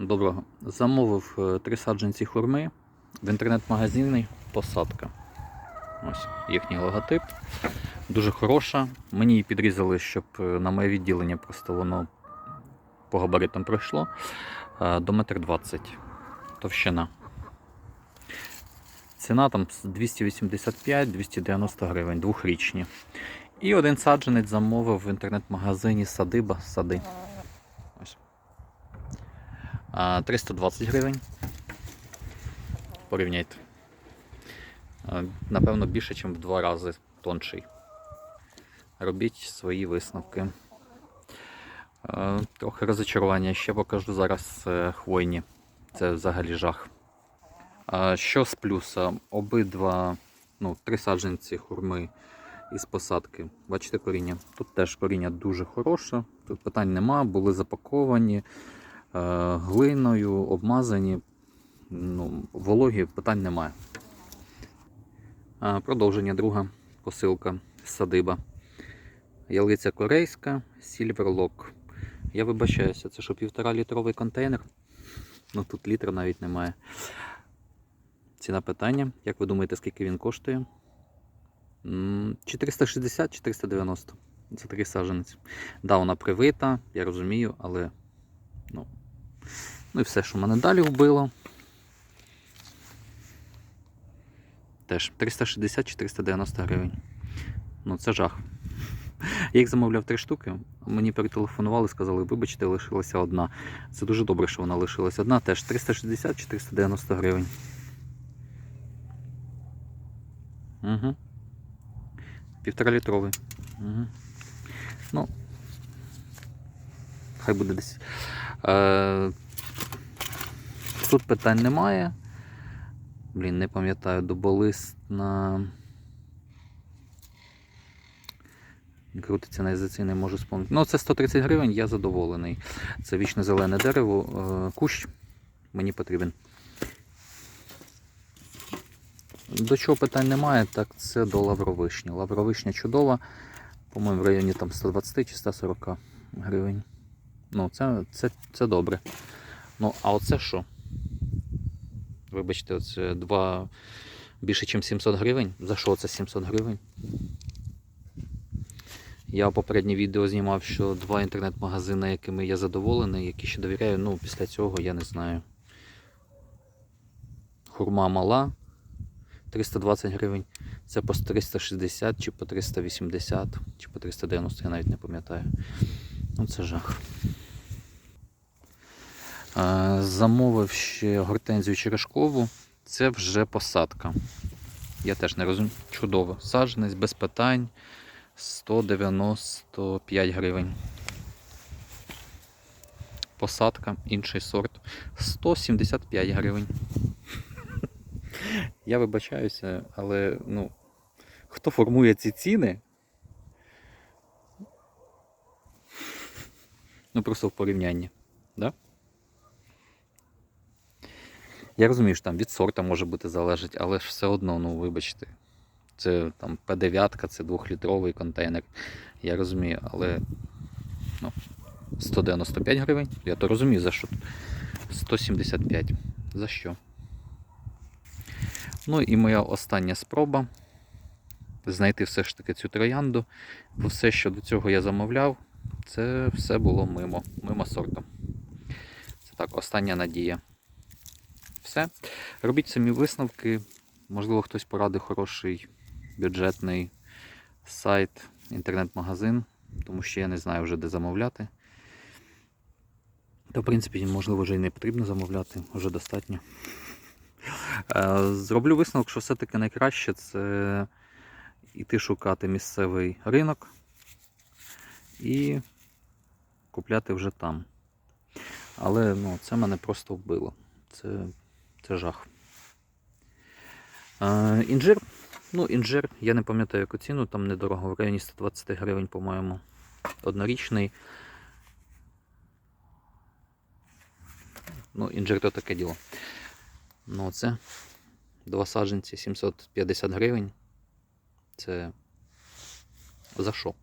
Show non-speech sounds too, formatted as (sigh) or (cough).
Доброго. Замовив е, три саджанці хурми в інтернет-магазині посадка. Ось їхній логотип. Дуже хороша. Мені її підрізали, щоб е, на моє відділення просто воно по габаритам пройшло. Е, До метр двадцять. Товщина. Ціна там 285-290 гривень, двохрічні. І один саджанець замовив в інтернет-магазині Садиба Сади. Ось. А, 320 гривень. Порівняйте. Напевно, більше, ніж в два рази тонший. Робіть свої висновки. Трохи розочарування. Ще покажу зараз е, хвойні. Це взагалі жах. Що з плюса? Обидва, ну, три саджанці хурми із посадки. Бачите коріння? Тут теж коріння дуже хороше, тут питань нема, були запаковані глиною, обмазані. Ну, вологі питань немає. Продовження друга посилка садиба. Ялиця корейська, Lock. Я вибачаюся, це що півтора літровий контейнер. Ну тут літра навіть немає. Ціна питання. Як ви думаєте, скільки він коштує? 460-490 за такий саджанець. Да, вона привита, я розумію, але ну і все, що мене далі вбило. Теж 360-490 гривень. Ну, це жах. Я їх замовляв три штуки. Мені перетелефонували, сказали, вибачте, лишилася одна. Це дуже добре, що вона лишилася одна. Теж 360-490 гривень. Угу. Півтора літровий. Угу. Ну, хай буде десь. Е, тут питань немає. Блін, не пам'ятаю, дуболист на. Крутиться на язиці, не можу спомнити. Ну, це 130 гривень, я задоволений. Це вічне зелене дерево, е, кущ мені потрібен. До чого питань немає, так це до лавровишні. Лавровишня чудова, по-моєму, в районі там 120 чи 140 гривень. Ну, це, це, це добре. Ну, а оце що? Вибачте, оце два більше, ніж 700 гривень. За що це 700 гривень? Я попереднє відео знімав, що два інтернет-магазини, якими я задоволений, які ще довіряю, ну, після цього я не знаю. Хурма мала. 320 гривень. Це по 360 чи по 380 чи по 390, я навіть не пам'ятаю. Ну це жах. Замовив ще гортензію черешкову. Це вже посадка. Я теж не розумію. Чудово. Саджанець без питань 195 гривень. Посадка, інший сорт 175 гривень. (laughs) Я вибачаюся, але ну, хто формує ці ціни? Ну просто в порівнянні. Да? Я розумію, що там від сорта може бути залежить, але ж все одно, ну вибачте, це там П9, це 2-літровий контейнер. Я розумію, але ну, 195 гривень. Я то розумію, за що. 175. За що? Ну і моя остання спроба знайти все ж таки цю троянду. Бо все, що до цього я замовляв, це все було мимо, мимо сорту. Це так, остання надія. Все. Робіть самі висновки. Можливо, хтось порадить хороший бюджетний сайт, інтернет-магазин, тому що я не знаю вже де замовляти. Та, в принципі, можливо, вже і не потрібно замовляти, вже достатньо. Е, Зроблю висновок, що все-таки найкраще це йти шукати місцевий ринок і купляти вже там. Але ну, це мене просто вбило. Це, це жах. Е, інжир. Ну, інжир, я не пам'ятаю яку ціну, там недорого, в районі 120 гривень, по-моєму. Однорічний. Ну, інжир то таке діло. Ну, це два саджанці 750 гривень. Це за що?